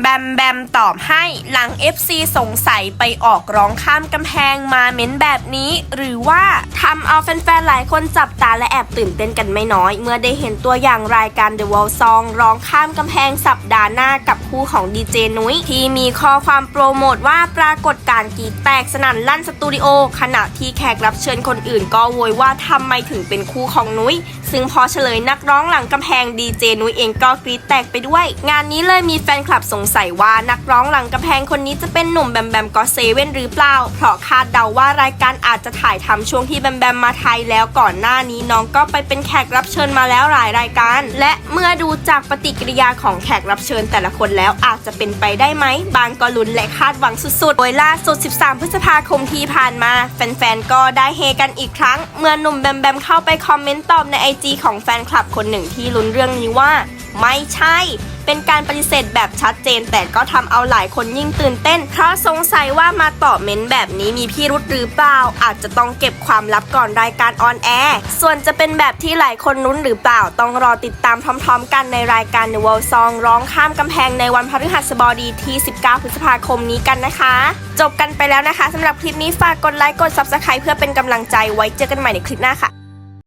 แบมแบมตอบให้หลัง FC สงสัยไปออกร้องข้ามกำแพงมาเม้นแบบนี้ หรือว่าทำเอาแฟนๆ หลายคนจับตาและแอบตื่นเต้นกันไม่น้อย เมื่อได้เห็นตัวอย่างรายการ The Wall Song ร้องข้ามกำแพงสัปดาห์หน้ากับคู่ของดีเจนุ้ยที่มีข้อความโปรโมทว่าปรากฏการณ์กรีดแตกสนั่นลั่นสตูดิโอขณะที่แขกรับเชิญคนอื่นก็โวยว่าทำไมถึงเป็นคู่ของนุ้ยซึ่งพอเฉลยนักร้องหลังกำแพงดีเจนุ้ยเองก็กรีดแตกไปด้วย งานนี้เลยมีแฟนคลับสงสัยว่านักร้องหลังกำแพงคนนี้จะเป็นหนุ่มแบมแบมก็เซเว่นหรือเปล่า เพราะคาดเดาว่ารายการอาจจะถ่ายทำช่วงที่แบมแบมมาไทยแล้วก่อนหน้านี้น้องก็ไปเป็นแขกรับเชิญมาแล้วหลายรายการ และเมื่อดูจากปฏิกิริยาของแขกรับเชิญแต่ละคนแล้วอาจจะเป็นไปได้ไหม บางก็ลุ้นและคาดหวังสุดๆ โดยล่าสุด 13 พฤษภาคมที่ผ่านมา แฟนๆ ก็ได้เฮกันอีกครั้ง เมื่อหนุ่มแบมแบมเข้าไปคอมเมนต์ตอบในไอจีของแฟนคลับคนหนึ่งที่ลุ้นเรื่องนี้ว่า ไม่ใช่ เป็นการปฏิเสธแบบชัดเจน แต่ก็ทำเอาหลายคนยิ่งตื่นเต้น เพราะสงสัยว่ามาตอบเม้นแบบนี้มีพี่รุธหรือเปล่า อาจจะต้องเก็บความลับก่อนรายการออนแอร์ส่วนจะเป็นแบบที่หลายคนลุ้นหรือเปล่า ต้องรอติดตามพร้อม ๆ กันในรายการ The World Song ร้องข้ามกำแพงในวันพฤหัสบดีที่ 19 พฤษภาคมนี้กันนะคะ จบกันไปแล้วนะคะสำหรับคลิปนี้ฝากกดไลค์กด Subscribe เพื่อเป็นกำลังใจไว้เจอกันใหม่ในคลิปหน้าค่ะ